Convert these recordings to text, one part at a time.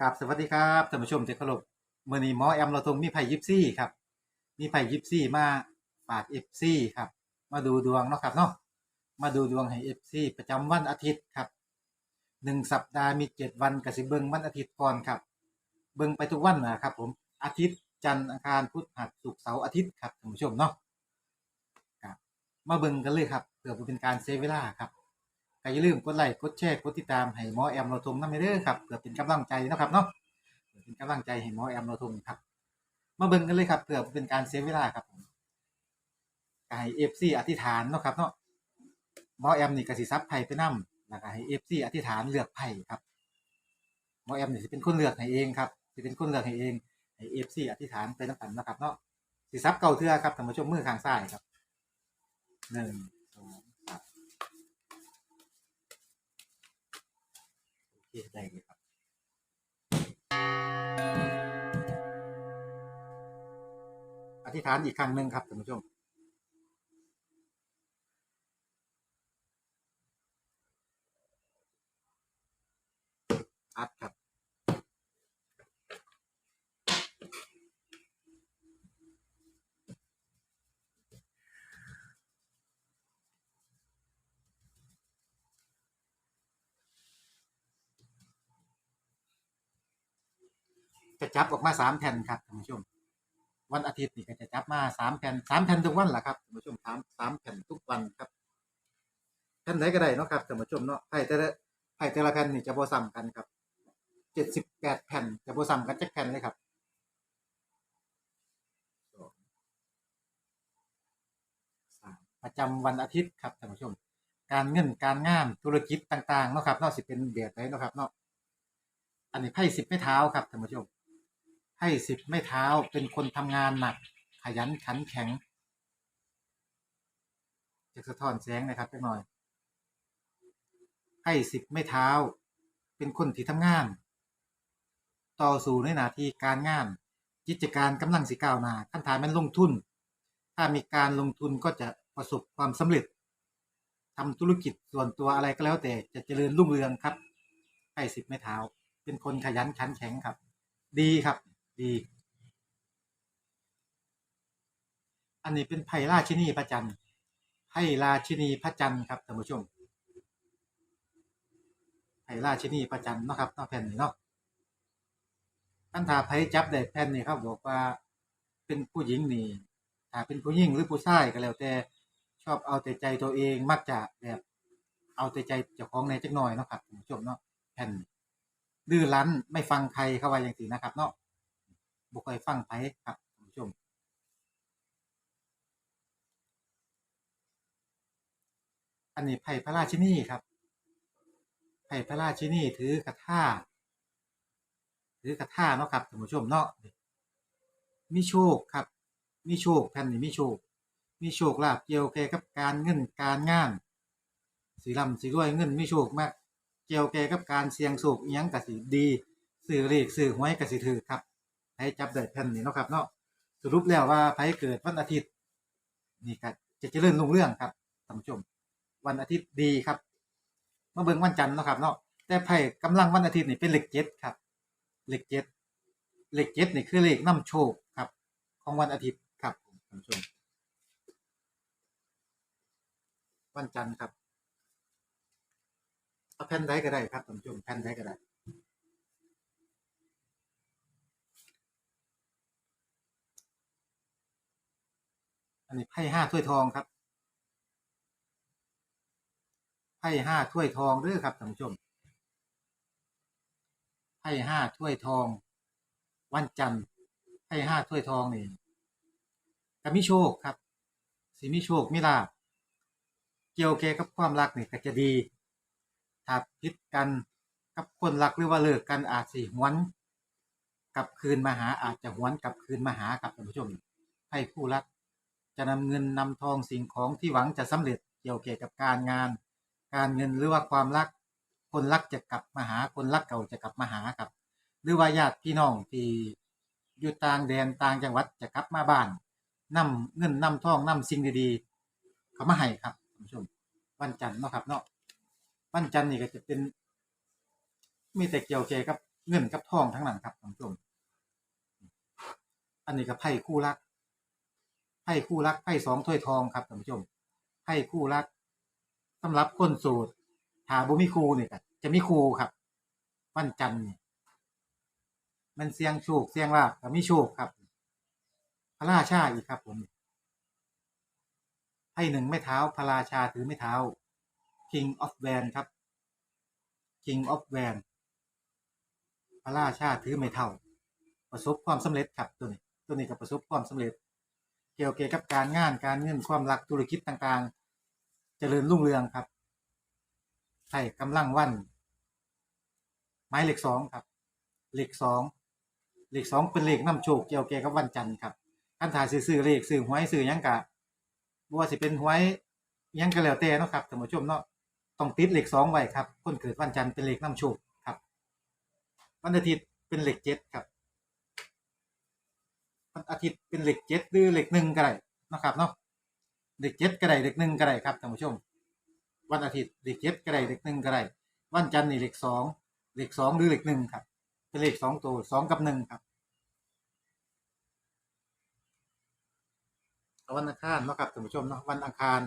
กับสวัสดีครับท่านผู้ชมที่เคารพมื้อนี้หมอแอมเราตรงมีไผยิปซี่ครับ มีไผยิปซี่มาฝาก FC ครับ มาดูดวงเนาะครับเนาะมาดูดวงให้ FC ประจำวันอาทิตย์ครับหนึ่งสัปดาห์มีเจ็ดวันก็สิเบิงวันอาทิตย์ก่อนครับ เบิงไปทุกวันนะครับ ผมอาทิตย์จันทร์อังคารพุธหัสศุกร์เสาร์อาทิตย์ครับท่านผู้ชมเนาะครับมาเบิงกันเลยครับเพื่อเป็นการเสียเวลาครับ ก็อย่าลืมกดไลค์กดแชร์กดติดตามให้หมอแอมเราทงนำเด้อครับเพื่อเป็นกำลังใจนะครับเนาะเพื่อเป็นกำลังใจให้หมอแอมเราทงครับมาเบิ่งกันเลยครับเพื่อเป็นการเสียเวลาครับผมก็ให้ FC อธิษฐานเนาะครับเนาะหมอแอมนี่ก็สิซับไพ่ไปนํแล้วก็ให้ FC อธิษฐานเลือกไพ่ครับหมอแอมนี่สิเป็นคนเลือกให้เองครับสิเป็นคนเลือกให้เองให้ FC อธิษฐานไปนำกันนะครับเนาะสิซับเก่าเทือครับท่านผู้ชมมือข้างซ้ายครับหนึ่งสองสาม โอเคได้ไหมครับ อธิษฐานอีกครั้งหนึ่งครับท่านผู้ชมอัดครับ จะจับออกมาสามแผ่นครับท่านผู้ชม วันอาทิตย์นี่ก็จะจับมาสามแผ่นสามแผ่นทุกวันแหละครับท่านผู้ชมสามสามแผ่นทุกวันครับแผ่นไหนก็ได้เนาะครับท่านผู้ชมเนาะไพ่แต่ละไพ่แต่ละแผ่นนี่จะบ่ซ้ำกันครับเจ็ดสิบแปดแผ่นจะบ่ซ้ำกันจักแผ่นเลยครับประจำวันอาทิตย์ครับท่านผู้ชม การเงินการงานธุรกิจต่างๆเนาะครับนาะสิเป็นแบบไหนเนาะครับเนาะอันนี้ไพ่สิบไม้เท้าครับท่านผู้ชม ให้สิบไม่เท้าเป็นคนทำงานหนัก ขยันขันแข็งจะสะท้อนแสงนะครับจักหน่อย ให้สิบไม่เท้า เป็นคนที่ทำงาน ต่อสู้ในหน้าที่การงาน กิจการกำลังสิก้าวหน้าขั้นฐานมันลงทุน ถ้ามีการลงทุนก็จะประสบความสำเร็จทำธุรกิจส่วนตัวอะไรก็แล้วแต่จะเจริญรุ่งเรืองครับ ให้สิบไม่เท้า เป็นคนขยันขันแข็งครับ ดีครับ ดี อันนี้เป็นไผ่ราชินีพระจันทร์ไผ่ราชินีพระจันทร์ครับท่านผู้ชมไผ่ราชินีพระจันทร์เนาะครับเนาะแผ่นนี้เนาะคันถาไผ่จับได้แผ่นนี้ครับบอกว่าเป็นผู้หญิงนี่ถ้าเป็นผู้หญิงหรือผู้ชายก็แล้วแต่ชอบเอาแต่ใจตัวเองมักจะแบบเอาแต่ใจเจ้าของในจักหน่อยเนาะครับท่านผู้ชมเนาะแผ่นดื้อรั้นไม่ฟังใครเข้าว่าอย่างสีนะครับเนาะ บ่ค่อยฟังไผครับท่านผู้ชม อันนี้ไผ่พระราชินีครับไผ่พระราชินีถือกระท่าถือกระท่าเนาะครับท่านผู้ชมเนาะมีโชคครับมีโชคแผ่นนี้มีโชค มีโชคลาภเกี่ยวแก่กับการเงินการงานสีร่ำสีรวยเงินมีโชคมาก เกี่ยวแก่กับการเสี่ยงโชคอิหยังก็สิดีซื้อเลขซื้อหวยก็สิถือครับ ไผจับได้แผ่นนี้เนาะครับเนาะสรุปแล้วว่าไผเกิดวันอาทิตย์ นี่ก็จะเจริญรุ่งเรื่องครับท่านผู้ชม วันอาทิตย์ดีครับมาเบิ่งวันจันทร์เนาะครับเนาะแต่ไผกำลังวันอาทิตย์นี่เป็นเลขเจ็ดครับเลขเจ็ดเลขเจ็ดนี่คือเลขนำโชคครับ ของวันอาทิตย์ครับท่านผู้ชม วันจันทร์ครับเอาแผ่นใดก็ได้ครับท่านผู้ชมแผ่นใดก็ได้ อันนี้ไพ่ห้าถ้วยทองครับไพ่ห้าถ้วยทองเด้อครับท่านผู้ชมไพ่ห้าถ้วยทอง วันจันทร์ไพ่ห้าถ้วยทองนี่ก็มีโชคครับสิมีโชคมีลาเกี่ยวแกกับความรักนี่ก็จะดีถ้าพิดกันกับคนรักหรือว่าเลิกกันอาจสิหวนกลับคืนมาหาอาจจะหวนกลับคืนมาหาครับท่านผู้ชมไพ่คู่รัก จะนำเงินนำทองสิ่งของที่หวังจะสำเร็จเกี่ยวเกี่ยวกับการงาน การเงินหรือว่าความรัก คนรักจะกลับมาหาคนรักเก่าจะกลับมาหาครับ หรือว่าญาติพี่น้องที่อยู่ต่างแดนต่างจังหวัดจะกลับมาบ้านนำเงินนำทองนำสิ่งดีๆเขามาให้ครับท่านผู้ชมวันจันทร์เนาะครับเนาะวันจันทร์นี่ก็จะเป็น มีแต่เกี่ยวเกี่ยวกับเงินกับทองทั้งนั้นครับท่านผู้ชมอันนี้ก็ไพ่คู่รัก ไพ่คู่รักไพ่สองถ้วยทองครับท่านผู้ชมไพ่คู่รักสำหรับคนโสดหาบ่มีครูนี่ก็จะมีครูครับ วันจันทร์นี่มันเสียงโชคเสียงลาบก็มีโชคครับ พระราชาอีกครับผมไพ่หนึ่งไม่เท้าพระราชาถือไม่เท้า King of Van ครับ King of Van พระราชาถือไม่เท่า ประสบความสำเร็จครับตัวนี้ ตัวนี้ก็ประสบความสำเร็จ เกี่ยวเกี่ยวกับการงานการเงินความรักธุรกิจต่างๆ เจริญรุ่งเรืองครับใช่กำลังวันไม้เหล็กสองครับเหล็กสองเหล็กสองเป็นเหล็กน้ำโชคเกี่ยวเกี่ยวกับวันจันทร์ครับขั้นถ่ายซื้อๆเลขซื้อหวยซื้อยังกะบ่ว่าสิเป็นหวยยังก็แล้วแต่เนาะครับท่านผู้ชมเนาะต้องติดเหล็กสองไว้ครับคนเกิดวันจันทร์เป็นเหล็กน้ำโชคครับ วันอาทิตย์เป็นเหล็กเจ็ดครับ วันอาทิตย์เป็นเหล็กเจ็ดหรือเหล็กหนึ่งก็ได้นะครับเนาะเหล็กเจ็ดก็ได้เหล็กหนึ่งก็ได้ครับท่านผู้ชม วันอาทิตย์เหล็กเจ็ดก็ได้เหล็กหนึ่งก็ได้วันจันทร์นี่เหล็กสองเหล็กสองหรือเหล็กหนึ่งครับ เป็นเหลขสองตัวสองกับหนึ่งครับวันอังคารเนาะครับท่านผู้ชมเนาะวันอังคาร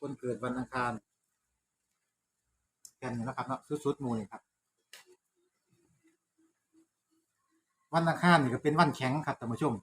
คนเกิดวันอังคารกันนี่เนาะครับเนาะสุดๆมูนี่ครับ วันอังคารนี่ก็เป็นวันแข็งครับท่านผู้ชม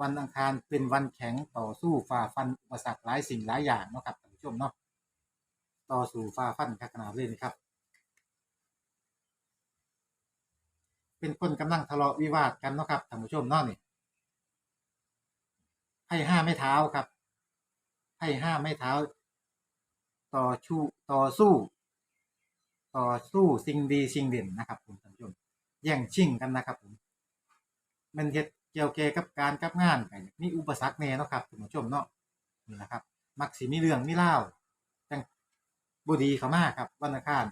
วันอังคารเป็นวันแข็งต่อสู้ฝ่าฟันอุปสรรคหลายสิ่งหลายอย่างเนาะครับท่านผู้ชมเนาะต่อสู้ฝ่าฟันขนาดเลยนะครับ เป็นคนกำลังทะเลาะวิวาทกันเนาะครับท่านผู้ชมเนาะนี่ให้ห้าไม่เท้าครับให้ห้าไม่เท้า ต่อชูต่อสู้ ต่อสู้สิ่งดีสิ่งเด่นนะครับผมท่านผู้ชมแย่งชิงกันนะครับผมมันเฮ็ด เกี่ยวเกยวกับการกับงานไปมีอุปสรรคแน่เนาะครับท่านผู้ชมเนาะนี่แหละครับ มักสิมีเรื่องมีเล่าจังบ่ดีเขามากครับวันอังคาร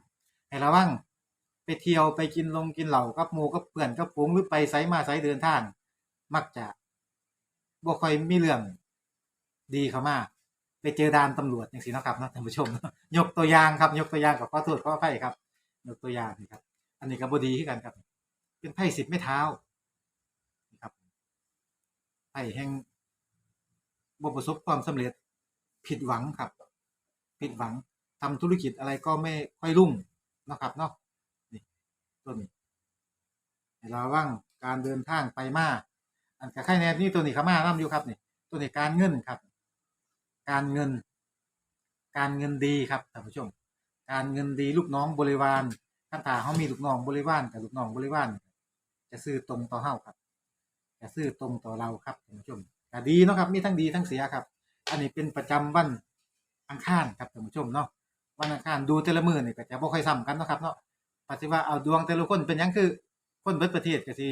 ให้ระวังไปเที่ยวไปกินลงกินเหล้ากับหมูกับเพื่อนกับฝูงหรือไปไสมาไสเดินทาง มักจะบ่ค่อยมีเรื่องดีเขามากไปเจอด่านตำรวจจังซี่เนะครับนะท่านผู้ชม ยกตัวอย่างครับ ยกตัวอย่างกับขอโทษขออภัยครับ ยกตัวอย่างนี่ครับ อันนี้ก็บ่ดีคือกันครับ เป็นไพ่สิบไม่เท้า ไพ่แห่งบ่ประสบความสำเร็จผิดหวังครับ ผิดหวังทำธุรกิจอะไรก็ไม่ค่อยรุ่งนะครับเนาะนี่ตัวนี้ให้ระวังการเดินทางไปมาอันกับไข่แน่นี่ตัวนี้ขามานํอยู่ครับนี่ตัวนี้การเงินครับ การเงิน การเงินดีครับท่านผู้ชม การเงินดีลูกน้องบริวารท่านตาเขามีลูกน้องบริวารกับลูกน้องบริวารจะซื้อตรงต่อเฮาครับ จะซื้อตรงต่อเราครับท่านผู้ชมก็ดีเนาะครับมีทั้งดีทั้งเสียครับ อันนี้เป็นประจำวันอังคารครับท่านผู้ชมเนาะวันอังคารดูแต่ละมือนี่ก็จะบ่ค่อยซ้ำกันเนาะครับเนาะปฏิว่าเอาดวงแต่ละคนเป็นยังคือคนเบิดประเทศก็สิ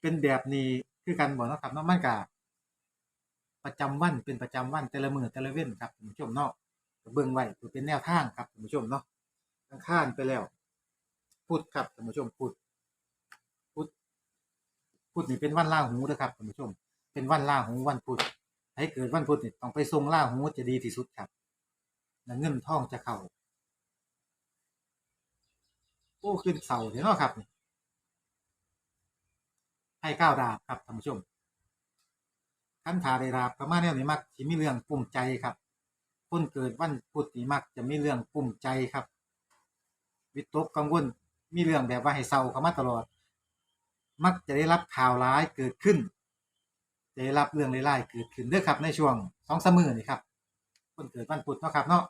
เป็นแบบนี้คือกันบ่เนาะครับเนาะมันก็ประจำวันเป็นประจำวันแต่ละมือแต่ละเว้นครับท่านผู้ชมเนาะเบิ่งไว้เป็นแนวทางครับท่านผู้ชมเนาะอังคารไปแล้วพุธครับท่านผู้ชมพุธพุธ พุธนี่เป็นวันล่าหูเด้อครับท่านผู้ชม เป็นวันล่าหูวันพุธให้เกิดวันพุธนี่ต้องไปทรงล่าหูจะดีที่สุดครับแล้วเงินทองจะเข้าโอ้ขึ้นเสาเนาะครับให้ก้าวดาบครับท่านผู้ชมคันถาได้ดาบก็มาแนวนี้มักสิมีเรื่องปุ่มใจครับ คนเกิดวันพุธนี่มักจะมีเรื่องปุ่มใจครับ วิตกกังวลมีเรื่องแบบว่าให้เศร้าเข้ามาตลอด มักจะได้รับข่าวร้ายเกิดขึ้นจะได้รับเรื่องร้ายๆเกิดขึ้นเด้อครับ ในช่วงสองสามมือนี่ครับคนเกิดวันพุธเนาะครับเนาะ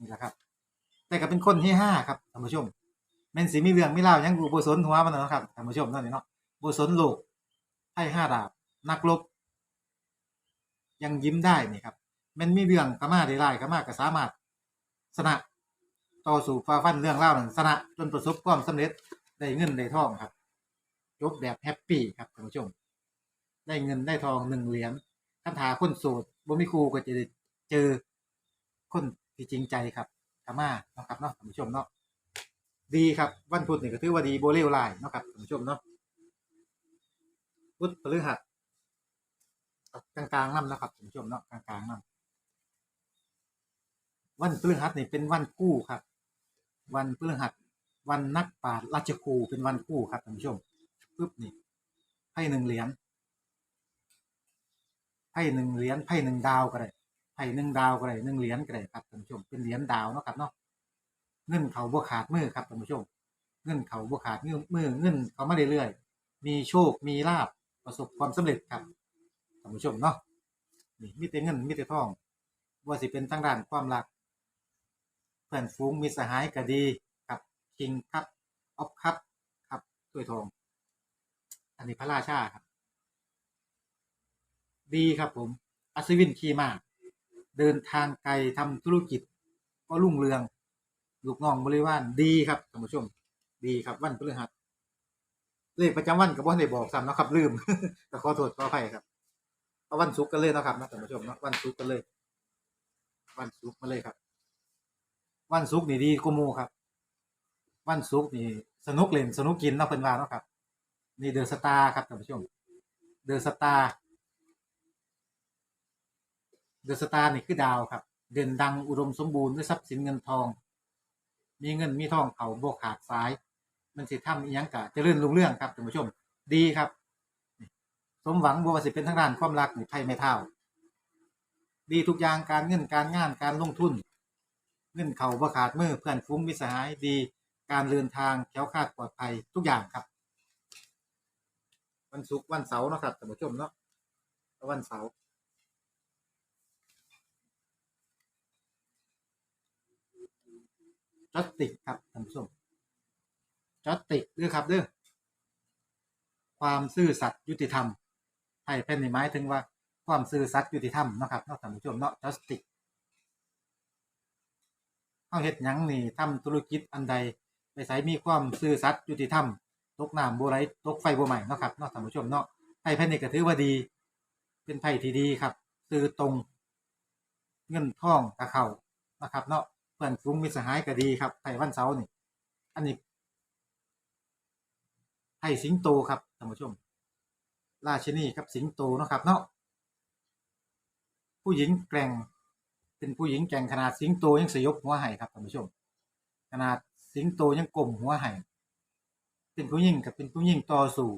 นี่แหละครับ แต่ก็เป็นคนที่ห้าครับท่านผู้ชมแม่นสิมีเรื่องมีเล่ายังกูบสนหัวมันเนาะครับท่านผู้ชมเนาะนี่เนาะบสนโลกให้ห้าดาบนักรบยังยิ้มได้นี่ครับแมันมีเรื่องกามาได้ร้ากามาก็สามารถชนะต่อสู้ฟ้าฟันเรื่องเล่านั้นชนะจนประสบความสำเร็จได้เงินได้ทองครับ จบแบบแฮปปี้ครับท่านผู้ชม ได้เงินได้ทองหนึ่งเหรียญคันถาคนโสดบ่มีครูก็จะได้เจอคนที่จริงใจครับกามาเนาะครับเนาะท่านผู้ชมเนาะดีครับ วันพุธนี่ก็ถือว่าดีโบเลวลายเนาะครับท่านผู้ชมเนาะพุธพฤหัสกลางๆน้ำนะครับท่านผู้ชมเนาะกลางๆน้ำวันพฤหัสนี่เป็นวันกู้ครับ วันพฤหัส วันนักปราชญ์ราชครูเป็นวันคู่ครับท่านผู้ชม ปึ๊บนี่ไพ่หนึ่งเหรียญไพ่หนึ่งเหรียญไพ่หนึ่งดาวก็ได้ไพ่หนึ่งดาวก็ได้หนึ่งเหรียญก็ได้ครับท่านผู้ชมเป็นเหรียญดาวเนาะครับเนาะเงินเขาบ่ขาดมือครับท่านผู้ชม เงินเขาบ่ขาดมือมือเงินเขามาเรื่อยๆมีโชคมีลาบประสบความสำเร็จครับท่านผู้ชมเนาะนี่มีแต่เงินมีแต่ทองว่าสิเป็นทางด้านความรักเพื่อนฟูงมีสหายก็ดีครับคิงครับออฟครับครับถ้วยทอง อันนี้พระราชาครับ ดีครับผม อัศวินขี่ม้าเดินทางไกลทำธุรกิจ ก็รุ่งเรือง ลูกน้องบริวารดีครับท่านผู้ชม ดีครับวันพฤหัสเลขประจำวันกับวันได้บอกซ้ำนะครับ ลืมแต่ขอโทษขออภัยครับเอาวันศุกร์กันเลยนะครับนะท่านผู้ชมนะวันศุกร์กันเลย วันศุกร์มาเลยครับ วันศุกร์นี่ดีกูมูครับ วันศุกร์นี่สนุกเล่นสนุกกินนะเพิ่นว่าเนาะครับ นี่เดอะสตาร์ครับท่านผู้ชม เดอะสตาร์เดอะสตาร์นี่คือดาวครับ เด่นดังอุดมสมบูรณ์ด้วยทรัพย์สินเงินทอง มีเงินมีทองเขาโบกขาดซ้าย มันสิทำอีหยังกะเจริญรุ่งเรื่องครับท่านผู้ชม ดีครับ สมหวังบ่ว่าสิเป็นทางด้านความรักนี่ไพ่ไม่เท่า ดีทุกอย่างการเงินการงานการลงทุน เงินเขาบ่ขาดมือเพื่อนฟุ้งมิสหายดี การเดินทางแคล้วคลาดปลอดภัยทุกอย่างครับ วันศุกร์วันเสาร์เนาะครับท่านผู้ชมเนาะวันเสาร์จอตติกครับท่านผู้ชมจอตติกเด้อครับเด้อความซื่อสัตย์ยุติธรรมไทยเป็นในหมายถึงว่าความซื่อสัตย์ยุติธรรมนะครับเนาะท่านผู้ชมเนาะจอตติกเฮาเฮ็ดหยังนี่ทำธุรกิจอันใดไปใส่มีความซื่อสัตย์ยุติธรรม ตกน้ำโบไหลตกไฟโบ่ไหม้เนาะครับเนาะท่านผู้ชมเนาะไพ่แผ่นนี้ก็ถือว่าดี เป็นไพ่ที่ดีครับ ซื่อตรง เงินทองกะเข้านะครับ เนาะเพื่อนฟุ้งมิสหายก็ดีครับไพ่วันเสาร์นี่ อันนี้ไพ่สิงโตครับท่านผู้ชม ราชินีครับสิงโตเนาะครับ เนาะผู้หญิงแกร่ง เป็นผู้หญิงแกร่งขนาดสิงโตยังสยบหัวไห้ครับท่านผู้ชม ขนาดสิงโตยังกลมหัวไห้ เป็นผู้หญิงกับเป็นผู้หญิงต่อสู้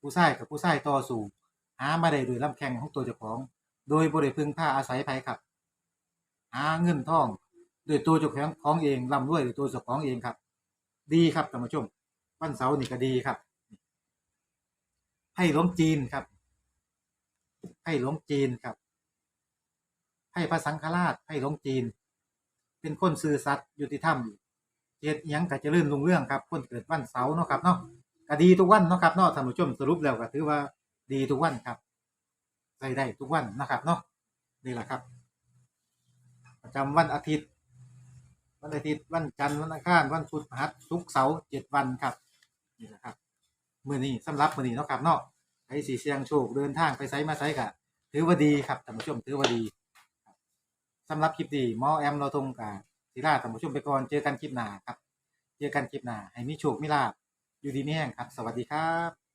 ผู้ชายกับผู้ชายต่อสู้หามาได้โดยลำแข้งของตัวเจ้าของ โดยบริพึงผ้าอาศัยไผครับหาเงินทองโดยตัวเจ้าของของเองร่ำรวยโดยตัวเจ้าของเองครับ ดีครับท่านผู้ชมวันเสาร์นี่ก็ดีครับให้หลวงจีนครับให้หลวงจีนครับให้พระสังฆราชให้หลวงจีน เป็นคนซื่อสัตย์ยุติธรรม เฮ็ดยังก็เจริญรุ่งเรื่องครับคนเกิดวันเสาร์เนาะครับเนาะก็ดีทุกวันเนาะครับเนาะท่านผู้ชมสรุปแล้วก็ถือว่าดีทุกวันครับใส่ได้ทุกวันนะครับเนาะนี่แหละครับ ประจำวันอาทิตย์ วันอาทิตย์วันจันทร์วันอังคารวันพุธพฤหัสศุกร์เสาร์เจ็ดวันครับนี่แหละครับมื้อนี้สำหรับมื้อนี้เนาะครับเนาะใครสิเสียงโชคเดินทางไปไสมาไสก็ถือว่าดีครับท่านผู้ชมถือว่าดีสำหรับคลิปนี้หมอแอมเราทงกับ ศิลาท่านผู้ชมไปก่อนเจอกันคลิปหน้าครับ เจอกันคลิปหน้าให้มีโชคมีลาบอยู่ดีมีแห้งครับ สวัสดีครับ